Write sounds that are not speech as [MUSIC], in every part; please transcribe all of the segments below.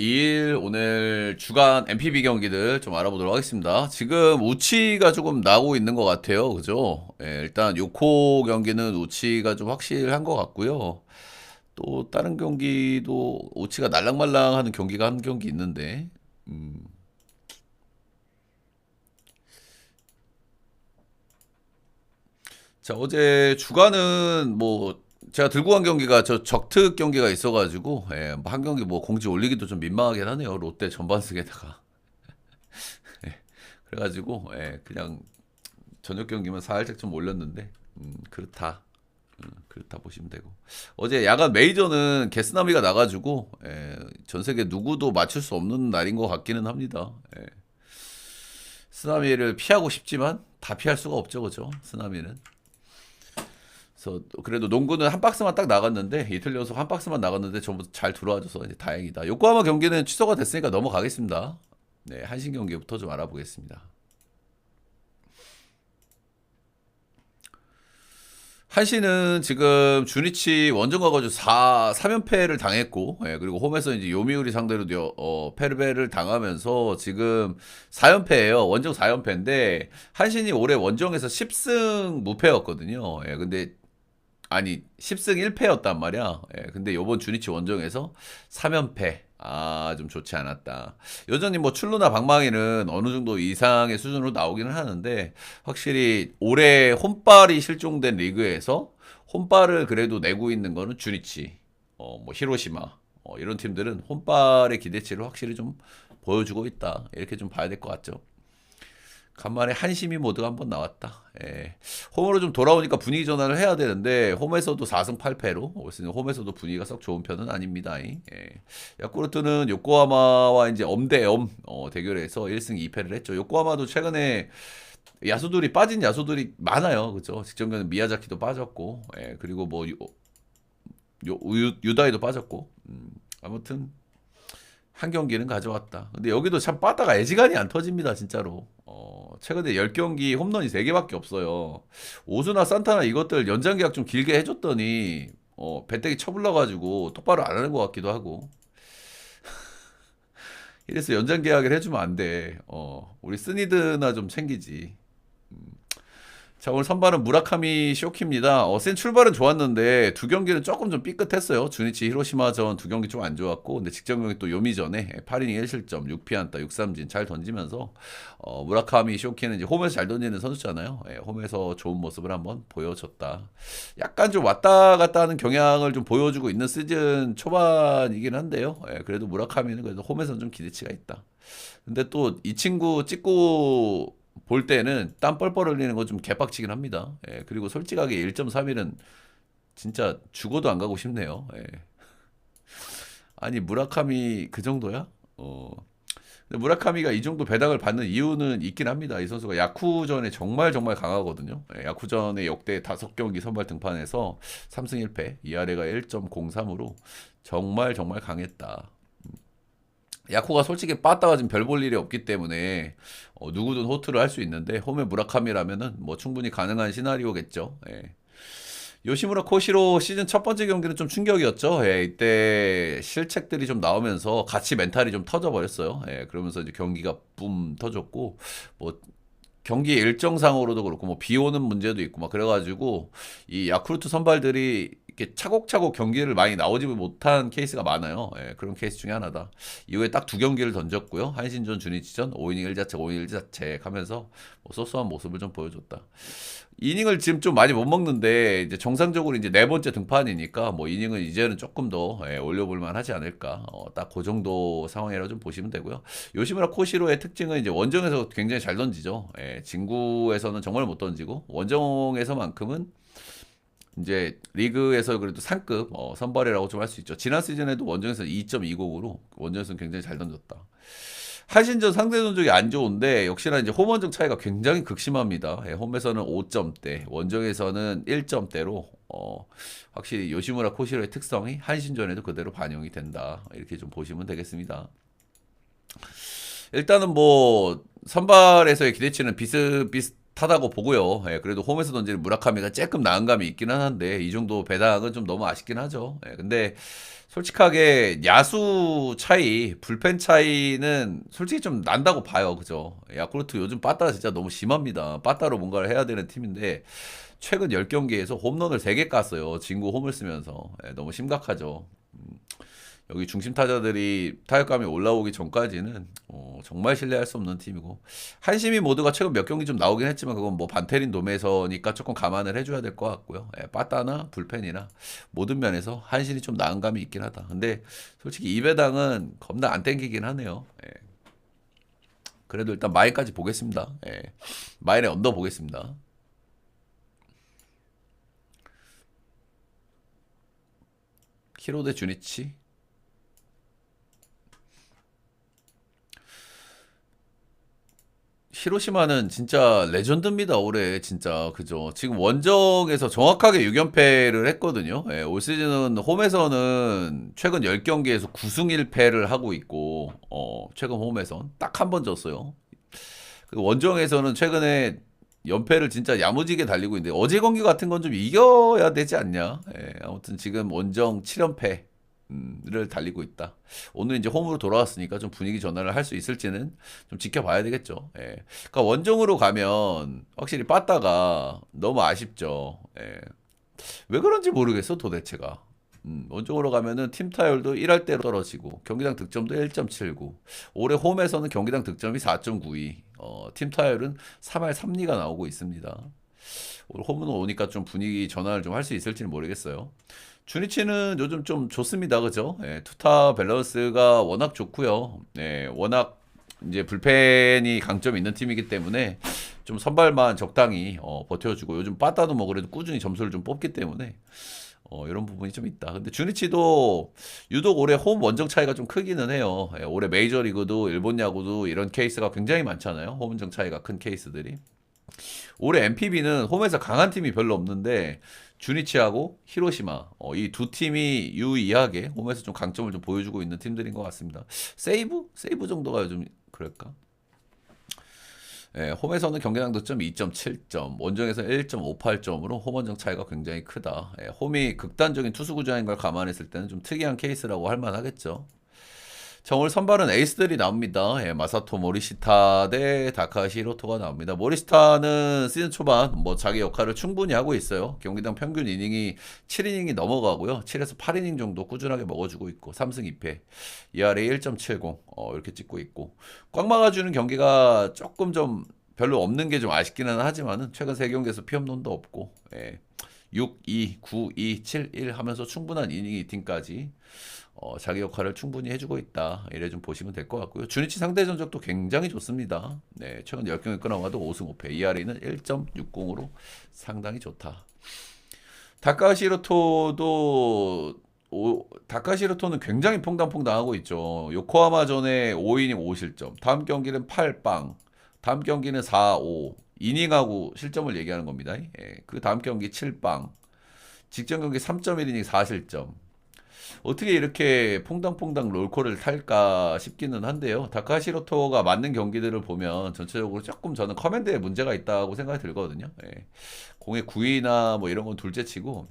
2일 오늘 주간 MPB 경기들 좀 알아보도록 하겠습니다. 지금 우치가 조금 나오고 있는 것 같아요. 그죠? 예, 일단 요코 경기는 우치가 좀 확실한 것 같고요. 또 다른 경기도 우치가 날랑말랑 하는 경기가 한 경기 있는데, 음, 자, 어제 주간은 뭐 제가 들고 간 경기가 저 적특 경기가 있어가지고 예, 뭐한 경기 뭐 공지 올리기도 좀 민망하긴 하네요. 롯데 전반승에다가 [LAUGHS] 예, 그래가지고 예, 그냥 저녁 경기만 살짝 좀 올렸는데 음, 그렇다. 음, 그렇다 보시면 되고 어제 야간 메이저는 게스나미가 나가지고 예, 전 세계 누구도 맞출 수 없는 날인 것 같기는 합니다. 예. 쓰나미를 피하고 싶지만 다 피할 수가 없죠, 그죠? 쓰나미는. 그래서 그래도 농구는 한 박스만 딱 나갔는데 이틀 연속 한 박스만 나갔는데 전부 잘 들어와줘서 이제 다행이다. 요코하마 경기는 취소가 됐으니까 넘어가겠습니다. 네, 한신 경기부터 좀 알아보겠습니다. 한신은 지금 주니치 원정 가가지고 4, 3연패를 당했고, 예, 그리고 홈에서 이제 요미우리 상대로 요- 어, 패배를 당하면서 지금 4연패예요. 원정 4연패인데, 한신이 올해 원정에서 10승 무패였거든요. 예, 근데 아니 10승 1패였단 말이야. 예, 근데 요번 주니치 원정에서 3연패. 아, 좀 좋지 않았다. 여전히 뭐 출루나 방망이는 어느 정도 이상의 수준으로 나오기는 하는데 확실히 올해 홈발이 실종된 리그에서 홈발을 그래도 내고 있는 거는 주니치, 어, 뭐 히로시마, 어, 이런 팀들은 홈발의 기대치를 확실히 좀 보여주고 있다. 이렇게 좀 봐야 될 것 같죠. 간만에 한심이 모드가 한번 나왔다. 예. 홈으로 좀 돌아오니까 분위기 전환을 해야 되는데 홈에서도 4승 8패로 그래서 홈에서도 분위기가 썩 좋은 편은 아닙니다. 예. 야쿠르트는 요코하마와 이제 엄대엄 어, 대결에서 1승 2패를 했죠. 요코하마도 최근에 야수들이 빠진 야수들이 많아요. 그죠? 직전에는 미야자키도 빠졌고, 예, 그리고 뭐 요, 요, 유, 유다이도 빠졌고, 음, 아무튼 한 경기는 가져왔다. 근데 여기도 참 빠다가 애지간히 안 터집니다, 진짜로. 어, 최근에 10경기 홈런이 3개밖에 없어요. 오수나 산타나 이것들 연장 계약 좀 길게 해줬더니, 어, 배때기 쳐불러가지고 똑바로 안 하는 것 같기도 하고. [LAUGHS] 이래서 연장 계약을 해주면 안 돼. 어, 우리 스니드나 좀 챙기지. 자, 오늘 선발은 무라카미 쇼키입니다. 어, 센 출발은 좋았는데 두 경기는 조금 좀 삐끗했어요. 주니치 히로시마전 두 경기 좀 안 좋았고, 근데 직전 경기 또 요미전에 8이닝 1실점, 6피안타, 6삼진 잘 던지면서 어, 무라카미 쇼키는 이제 홈에서 잘 던지는 선수잖아요. 예, 홈에서 좋은 모습을 한번 보여줬다. 약간 좀 왔다 갔다 하는 경향을 좀 보여주고 있는 시즌 초반이긴 한데요. 예, 그래도 무라카미는 그래도 홈에서는 좀 기대치가 있다. 근데 또 이 친구 찍고 볼 때는 땀 뻘뻘 흘리는 거좀 개빡치긴 합니다. 예, 그리고 솔직하게 1.3일은 진짜 죽어도 안 가고 싶네요. 예. 아니 무라카미 그 정도야? 어. 근데 무라카미가 이 정도 배당을 받는 이유는 있긴 합니다. 이 선수가 야쿠전에 정말 정말 강하거든요. 예, 야쿠전에 역대 5경기 선발 등판에서 3승 1패, ERA가 1.03으로 정말 정말 강했다. 야쿠가 솔직히 빠따가 지금 별 볼 일이 없기 때문에 어, 누구든 호투를 할 수 있는데 홈에 무라카미라면은 뭐 충분히 가능한 시나리오겠죠. 예. 요시무라 코시로 시즌 첫 번째 경기는 좀 충격이었죠. 예, 이때 실책들이 좀 나오면서 같이 멘탈이 좀 터져 버렸어요. 예, 그러면서 이제 경기가 붐 터졌고 뭐 경기 일정상으로도 그렇고 뭐 비 오는 문제도 있고 막 그래가지고 이 야쿠르트 선발들이 이렇게 차곡차곡 경기를 많이 나오지 못한 케이스가 많아요. 예, 그런 케이스 중에 하나다. 이후에 딱 두 경기를 던졌고요. 한신전, 주니치전 5이닝 1자책, 5이닝 1자책 하면서 뭐 소소한 모습을 좀 보여줬다. 이닝을 지금 좀 많이 못 먹는데 이제 정상적으로 이제 네 번째 등판이니까 뭐 이닝은 이제는 조금 더 예, 올려볼 만 하지 않을까. 어, 딱 그 정도 상황이라 좀 보시면 되고요. 요시무라 코시로의 특징은 이제 원정에서 굉장히 잘 던지죠. 예, 진구에서는 정말 못 던지고 원정에서만큼은 이제 리그에서 그래도 상급 어, 선발이라고 좀 할 수 있죠. 지난 시즌에도 원정에서 2.20으로 원정에서는 굉장히 잘 던졌다. 한신전 상대 전적이 안 좋은데 역시나 이제 홈 원정 차이가 굉장히 극심합니다. 예, 홈에서는 5점대, 원정에서는 1점대로 어, 확실히 요시무라 코시로의 특성이 한신전에도 그대로 반영이 된다. 이렇게 좀 보시면 되겠습니다. 일단은 뭐 선발에서의 기대치는 비슷비슷 비슷하다고 보고요. 예, 그래도 홈에서 던지는 무라카미가 조금 나은 감이 있기는 한데 이 정도 배당은 좀 너무 아쉽긴 하죠. 예, 근데 솔직하게 야수 차이, 불펜 차이는 솔직히 좀 난다고 봐요. 그죠? 야쿠르트 요즘 빠따가 진짜 너무 심합니다. 빠따로 뭔가를 해야 되는 팀인데 최근 10경기에서 홈런을 3개 깠어요. 진구 홈을 쓰면서. 예, 너무 심각하죠. 음, 여기 중심 타자들이 타격감이 올라오기 전까지는 어, 정말 신뢰할 수 없는 팀이고 한심이 모두가 최근 몇 경기 좀 나오긴 했지만 그건 뭐 반테린 도매서니까 조금 감안을 해줘야 될 것 같고요. 예, 빠따나 불펜이나 모든 면에서 한신이 좀 나은 감이 있긴 하다. 근데 솔직히 이 배당은 겁나 안 땡기긴 하네요. 예. 그래도 일단 마인까지 보겠습니다. 예. 마인에 언더 보겠습니다. 대 주니치 히로시마는 진짜 레전드입니다 올해 진짜. 그죠? 지금 원정에서 정확하게 6연패를 했거든요. 예, 올 시즌은 홈에서는 최근 10경기에서 9승 1패를 하고 있고 어, 최근 홈에선 딱 한 번 졌어요. 그 원정에서는 최근에 연패를 진짜 야무지게 달리고 있는데 어제 경기 같은 건 좀 이겨야 되지 않냐? 예, 아무튼 지금 원정 7연패 를 달리고 있다. 오늘 이제 홈으로 돌아왔으니까 좀 분위기 전환을 할 수 있을지는 좀 지켜봐야 되겠죠. 예. 그러니까 원정으로 가면 확실히 빠따가 너무 아쉽죠. 예. 왜 그런지 모르겠어 도대체가. 음, 원정으로 가면은 팀 타율도 1할 대로 떨어지고 경기당 득점도 1.79. 올해 홈에서는 경기당 득점이 4.92. 어, 팀 타율은 3할 3리가 나오고 있습니다. 오늘 홈으로 오니까 좀 분위기 전환을 좀 할 수 있을지는 모르겠어요. 주니치는 요즘 좀 좋습니다. 그죠? 예, 투타 밸런스가 워낙 좋고요. 예, 워낙 이제 불펜이 강점이 있는 팀이기 때문에 좀 선발만 적당히 어, 버텨주고 요즘 빠따도 뭐 그래도 꾸준히 점수를 좀 뽑기 때문에 어, 이런 부분이 좀 있다. 근데 주니치도 유독 올해 홈 원정 차이가 좀 크기는 해요. 예, 올해 메이저리그도 일본 야구도 이런 케이스가 굉장히 많잖아요. 홈 원정 차이가 큰 케이스들이. 올해 MPB는 홈에서 강한 팀이 별로 없는데 주니치하고 히로시마 어, 이 두 팀이 유의하게 홈에서 좀 강점을 좀 보여주고 있는 팀들인 것 같습니다. 세이브? 세이브 정도가 요즘 그럴까? 예, 홈에서는 경기당 득점 2.7점, 원정에서 1.58점으로 홈 원정 차이가 굉장히 크다. 예, 홈이 극단적인 투수 구조인 걸 감안했을 때는 좀 특이한 케이스라고 할 만하겠죠. 자, 오늘 선발은 에이스들이 나옵니다. 예, 마사토 모리시타 대 다카시 히로토가 나옵니다. 모리시타는 시즌 초반 뭐 자기 역할을 충분히 하고 있어요. 경기당 평균 이닝이 7이닝이 넘어가고요. 7에서 8이닝 정도 꾸준하게 먹어주고 있고 3승 2패, ERA 1.70 어, 이렇게 찍고 있고 꽉 막아주는 경기가 조금 좀 별로 없는 게 좀 아쉽기는 하지만은 최근 세 경기에서 피홈런도 없고 예. 6, 2, 9, 2, 7, 1 하면서 충분한 이닝 이팅까지 어, 자기 역할을 충분히 해주고 있다. 이래 좀 보시면 될 것 같고요. 주니치 상대 전적도 굉장히 좋습니다. 네, 최근 10경기 끊어가도 5승 5패. ERA는 1.60으로 상당히 좋다. 다카시로토도 오, 다카시로토는 굉장히 퐁당퐁당하고 있죠. 요코하마 전에 5이닝 5실점. 다음 경기는 8빵. 다음 경기는 4, 5. 이닝하고 실점을 얘기하는 겁니다. 예, 그 다음 경기 7빵. 직전 경기 3.1이닝 4실점. 어떻게 이렇게 퐁당퐁당 롤코를 탈까 싶기는 한데요. 다카시로토가 맞는 경기들을 보면 전체적으로 조금 저는 커맨드에 문제가 있다고 생각이 들거든요. 예. 공의 구위나 뭐 이런 건 둘째치고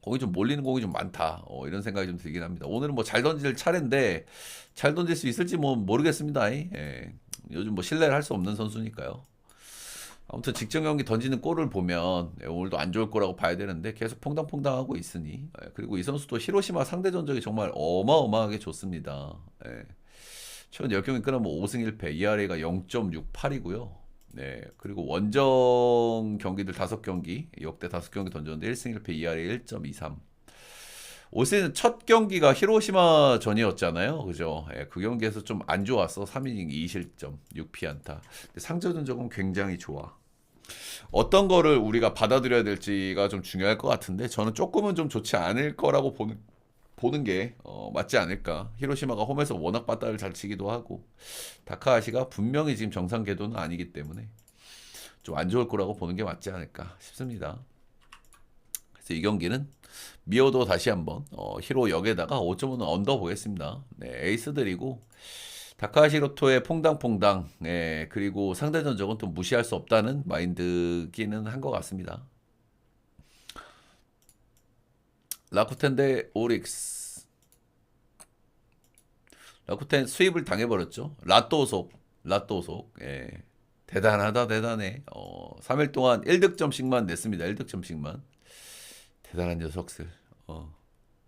공이 좀 몰리는 공이 좀 많다. 어, 이런 생각이 좀 들긴 합니다. 오늘은 뭐 잘 던질 차례인데 잘 던질 수 있을지 뭐 모르겠습니다. 예. 요즘 뭐 신뢰를 할 수 없는 선수니까요. 아무튼 직전 경기 던지는 골을 보면 예, 오늘도 안 좋을 거라고 봐야 되는데 계속 퐁당퐁당하고 있으니 예, 그리고 이 선수도 히로시마 상대 전적이 정말 어마어마하게 좋습니다. 예. 최근 10경기 끊으면 5승 1패, ERA가 0.68이고요. 네, 그리고 원정 경기들 5경기, 역대 5경기 던졌는데 1승 1패, ERA 1.23. 올 시즌 첫 경기가 히로시마 전이었잖아요. 그죠? 예, 그 경기에서 좀 안 좋았어. 3이닝 2실점, 6피안타. 상대 전적은 굉장히 좋아. 어떤 거를 우리가 받아들여야 될지가 좀 중요할 것 같은데 저는 조금은 좀 좋지 않을 거라고 보는 보는 게 어, 맞지 않을까. 히로시마가 홈에서 워낙 바다를 잘 치기도 하고 다카하시가 분명히 지금 정상 궤도는 아니기 때문에 좀 안 좋을 거라고 보는 게 맞지 않을까 싶습니다. 그래서 이 경기는 미어도 다시 한번 어, 히로 역에다가 5.5는 언더 보겠습니다. 네, 에이스들이고 다카시로토의 퐁당퐁당, 예, 그리고 상대 전적은 또 무시할 수 없다는 마인드기는 한 것 같습니다. 라쿠텐 대 오릭스. 라쿠텐 수입을 당해버렸죠. 라또속, 라또속. 예. 대단하다, 대단해. 어, 3일 동안 1득점씩만 냈습니다. 1득점씩만. 대단한 녀석들. 어,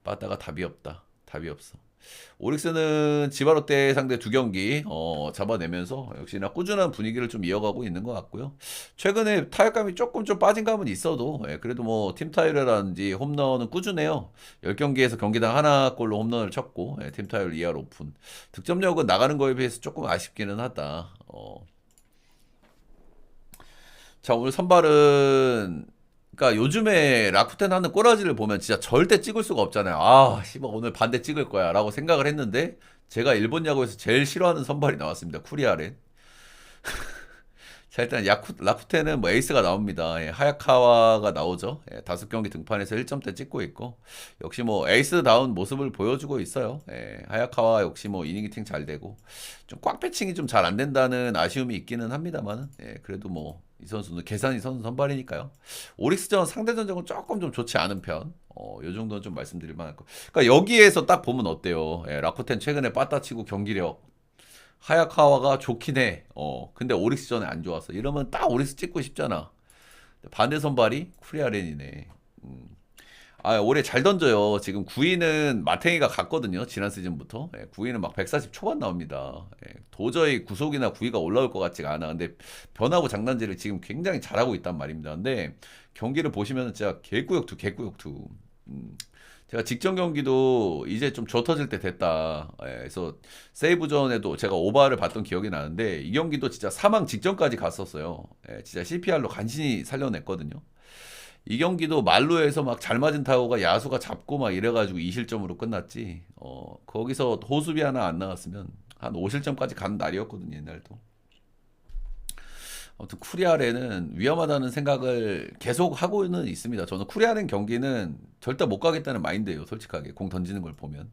빠따가 답이 없다. 답이 없어. 오릭스는 지바롯데 상대 두 경기 어, 잡아내면서 역시나 꾸준한 분위기를 좀 이어가고 있는 것 같고요. 최근에 타격감이 조금 좀 빠진 감은 있어도 예, 그래도 뭐 팀 타율이라든지 홈런은 꾸준해요. 10경기에서 경기당 하나 골로 홈런을 쳤고 예, 팀 타율 2할 오픈. 득점력은 나가는 거에 비해서 조금 아쉽기는 하다. 어. 자 오늘 선발은 그러니까 요즘에 라쿠텐 하는 꼬라지를 보면 진짜 절대 찍을 수가 없잖아요. 아, 씨발 오늘 반대 찍을 거야라고 생각을 했는데 제가 일본 야구에서 제일 싫어하는 선발이 나왔습니다. 쿠리아렌. 자 일단 야쿠 라쿠텐은 뭐 에이스가 나옵니다. 예, 하야카와가 나오죠. 예, 다섯 경기 등판에서 1점대 찍고 있고 역시 뭐 에이스다운 모습을 보여주고 있어요. 예, 하야카와 역시 뭐 이닝 히팅 잘 되고 좀 꽉 배칭이 좀 잘 안 된다는 아쉬움이 있기는 합니다만 예, 그래도 뭐 이 선수는 계산이 선수 선발이니까요. 오릭스전 상대 전적은 조금 좀 좋지 않은 편. 어, 요 정도는 좀 말씀드릴 만할 거. 그러니까 여기에서 딱 보면 어때요? 예, 라쿠텐 최근에 빠따치고 경기력 하야카와가 좋긴 해. 어, 근데 오릭스 전에 안 좋았어. 이러면 딱 오릭스 찍고 싶잖아. 반대 선발이 쿠리아렌이네. 음. 아, 올해 잘 던져요. 지금 9위는 마탱이가 갔거든요. 지난 시즌부터. 예, 9위는 막 140 초반 나옵니다. 예, 도저히 구속이나 9위가 올라올 것 같지가 않아. 근데 변하고 장난질을 지금 굉장히 잘하고 있단 말입니다. 근데 경기를 보시면 진짜 개구역투, 개구역투. 음. 제가 직전 경기도 이제 좀 좁혀질 때 됐다. 예, 그래서 세이브전에도 제가 오바를 봤던 기억이 나는데 이 경기도 진짜 사망 직전까지 갔었어요. 예, 진짜 CPR로 간신히 살려냈거든요. 이 경기도 말로에서 막 잘 맞은 타구가 야수가 잡고 막 이래가지고 2실점으로 끝났지. 어, 거기서 호수비 하나 안 나왔으면 한 5실점까지 간 날이었거든요, 옛날도. 아무튼 쿠리아레는 위험하다는 생각을 계속 하고는 있습니다. 저는 쿠리아레 경기는 절대 못 가겠다는 마인드예요, 솔직하게. 공 던지는 걸 보면.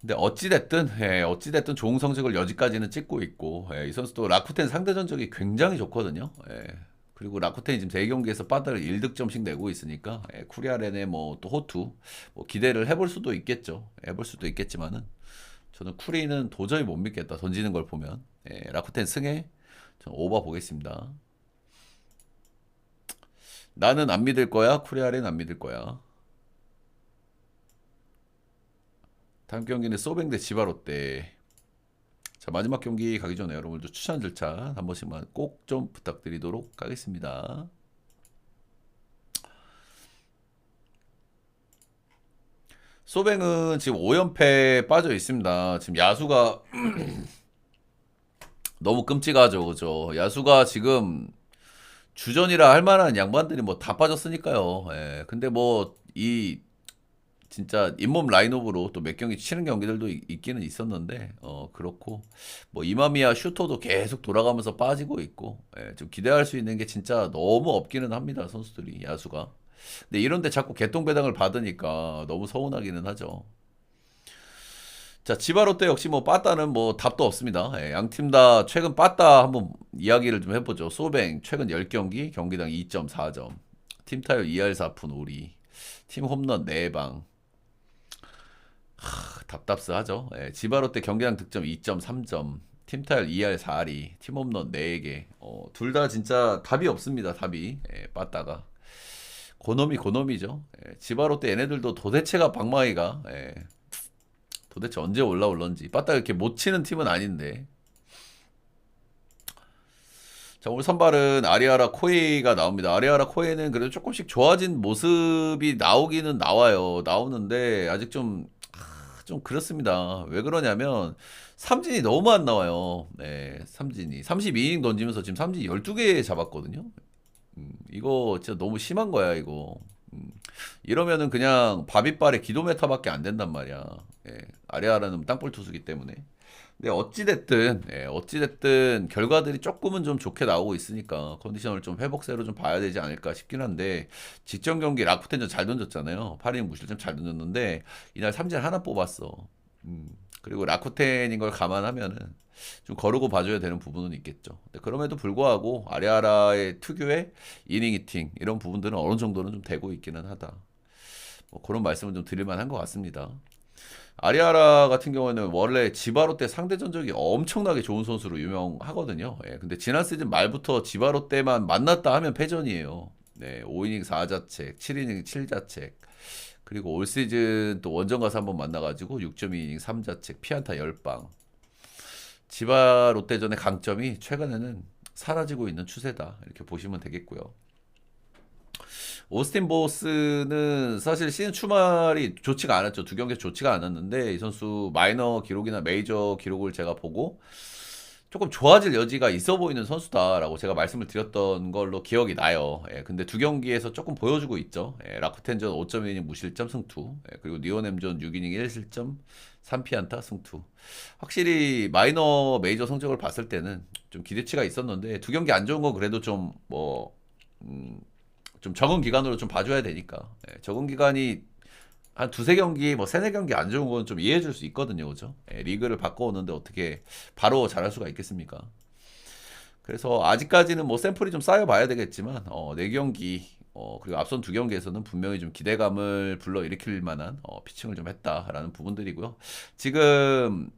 근데 어찌됐든, 예, 어찌됐든 좋은 성적을 여지까지는 찍고 있고, 예, 이 선수도 라쿠텐 상대 전적이 굉장히 좋거든요. 예. 그리고 라쿠텐이 지금 대경기에서 빠따를 1득점씩 내고 있으니까 예, 쿠리아렌의 뭐 또 호투 뭐 기대를 해볼 수도 있겠죠. 해볼 수도 있겠지만은 저는 쿠리는 도저히 못 믿겠다. 던지는 걸 보면 예, 라쿠텐 승에 오버 보겠습니다. 나는 안 믿을 거야. 쿠리아렌 안 믿을 거야. 다음 경기는 소뱅 대 지바롯데. 자, 마지막 경기 가기 전에 여러분들 추천 절차 한 번씩만 꼭 좀 부탁드리도록 하겠습니다. 소뱅은 지금 5연패 빠져 있습니다. 지금 야수가 [CLEARS THROAT] 너무 끔찍하죠, 그죠? 야수가 지금 주전이라 할 만한 양반들이 뭐 다 빠졌으니까요. 예. 근데 뭐 이 진짜 잇몸 라인업으로 또 몇 경기 치는 경기들도 있- 있기는 있었는데 어 그렇고 뭐 이마미야 슈터도 계속 돌아가면서 빠지고 있고 예, 좀 기대할 수 있는 게 진짜 너무 없기는 합니다 선수들이 야수가 근데 이런데 자꾸 개똥 배당을 받으니까 너무 서운하기는 하죠 자 지바롯데 역시 뭐 빠따는 뭐 답도 없습니다 예, 양팀 다 최근 빠따 한번 이야기를 좀 해보죠 소뱅 최근 10경기 경기당 2.4점 팀 타율 2할 4푼 5리 팀 홈런 4방 답답스하죠. 예, 지바롯데 경기당 득점 2.3점, 팀 타율 2할 4리, 팀 홈런 4개. 어, 둘 다 진짜 답이 없습니다. 답이. 예, 빠따가. 고놈이 고놈이죠. 예, 지바롯데 얘네들도 도대체가 방망이가 예, 도대체 언제 올라올런지. 빠따 이렇게 못 치는 팀은 아닌데. 자, 오늘 선발은 아리아라 코에이가 나옵니다. 아리아라 코에이는 그래도 조금씩 좋아진 모습이 나오기는 나와요. 나오는데 아직 좀, 아, 좀 그렇습니다. 왜 그러냐면 삼진이 너무 안 나와요. 네, 삼진이. 32이닝 던지면서 지금 삼진 12개 잡았거든요. 음, 이거 진짜 너무 심한 거야, 이거. 음, 이러면은 그냥 바비빨의 기도메타밖에 안 된단 말이야. 예, 아리아라는 땅볼 투수기 때문에. 근데 어찌됐든, 예, 어찌됐든 결과들이 조금은 좀 좋게 나오고 있으니까 컨디션을 좀 회복세로 좀 봐야 되지 않을까 싶긴 한데 직전 경기 라쿠텐전 잘 던졌잖아요. 8이닝 무실점 잘 던졌는데 이날 삼진 하나 뽑았어. 음, 그리고 라쿠텐인 걸 감안하면은 좀 거르고 봐줘야 되는 부분은 있겠죠. 근데 그럼에도 불구하고 아리아라의 특유의 이닝 히팅 이런 부분들은 어느 정도는 좀 되고 있기는 하다. 뭐 그런 말씀을 좀 드릴 만한 것 같습니다. 아리아라 같은 경우에는 원래 지바로 때 상대 전적이 엄청나게 좋은 선수로 유명하거든요. 예, 근데 지난 시즌 말부터 지바로 때만 만났다 하면 패전이에요. 네, 5이닝 4자책, 7이닝 7자책. 그리고 올 시즌 또 원정 가서 한번 만나가지고 6.2이닝 3자책, 피안타 10방. 지바 롯데전의 강점이 최근에는 사라지고 있는 추세다. 이렇게 보시면 되겠고요. 오스틴 보스는 사실 시즌 초말이 좋지가 않았죠. 두 경기 좋지가 않았는데 이 선수 마이너 기록이나 메이저 기록을 제가 보고 조금 좋아질 여지가 있어 보이는 선수다라고 제가 말씀을 드렸던 걸로 기억이 나요. 예, 근데 두 경기에서 조금 보여주고 있죠. 예, 라쿠텐전 5.1이닝 무실점 승투, 예, 그리고 니오넴전 6이닝 1실점 3피안타 승투. 확실히 마이너 메이저 성적을 봤을 때는 좀 기대치가 있었는데 두 경기 안 좋은 건 그래도 좀뭐 음, 좀 적은 기간으로 좀 봐줘야 되니까 예, 적은 기간이 한 두세 경기 뭐 세네 경기 안 좋은 건 좀 이해해 줄 수 있거든요 그죠 예, 리그를 바꿔오는데 어떻게 바로 잘할 수가 있겠습니까 그래서 아직까지는 뭐 샘플이 좀 쌓여봐야 되겠지만 어, 네 경기 어, 그리고 앞선 두 경기에서는 분명히 좀 기대감을 불러일으킬 만한 어, 피칭을 좀 했다라는 부분들이고요 지금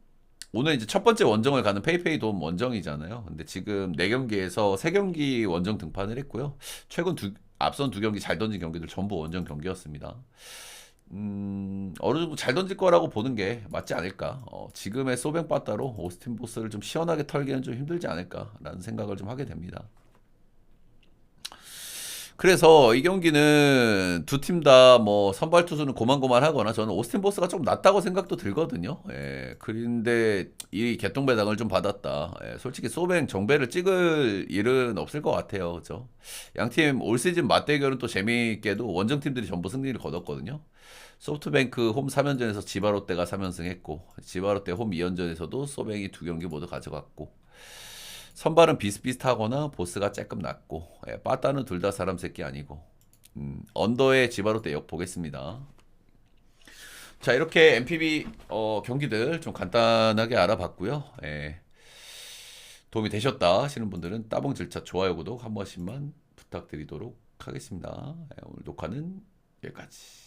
오늘 이제 첫 번째 원정을 가는 페이페이 돔 원정이잖아요. 근데 지금 네 경기에서 세 경기 원정 등판을 했고요. 최근 두 앞선 두 경기 잘 던진 경기들 전부 원정 경기였습니다. 음, 어느 정도 잘 던질 거라고 보는 게 맞지 않을까. 어, 지금의 소뱅 빠따로 오스틴 보스를 좀 시원하게 털기는 좀 힘들지 않을까라는 생각을 좀 하게 됩니다. 그래서 이 경기는 두 팀 다 뭐 선발 투수는 고만고만하거나 저는 오스틴 보스가 조금 낫다고 생각도 들거든요. 예, 그런데 이 개똥 배당을 좀 받았다. 예, 솔직히 소뱅 정배를 찍을 일은 없을 것 같아요. 그죠? 양팀 올 시즌 맞대결은 또 재미있게도 원정 팀들이 전부 승리를 거뒀거든요. 소프트뱅크 홈 3연전에서 지바롯데가 3연승 했고 지바롯데 홈 2연전에서도 소뱅이 두 경기 모두 가져갔고 선발은 비슷비슷하거나 보스가 조금 낮고 예, 빠따는 둘 다 사람 새끼 아니고 음, 언더의 지바롯데 역 보겠습니다. 자 이렇게 MPB 어, 경기들 좀 간단하게 알아봤고요. 예, 도움이 되셨다 하시는 분들은 따봉 질차 좋아요 구독 한 번씩만 부탁드리도록 하겠습니다. 예, 오늘 녹화는 여기까지.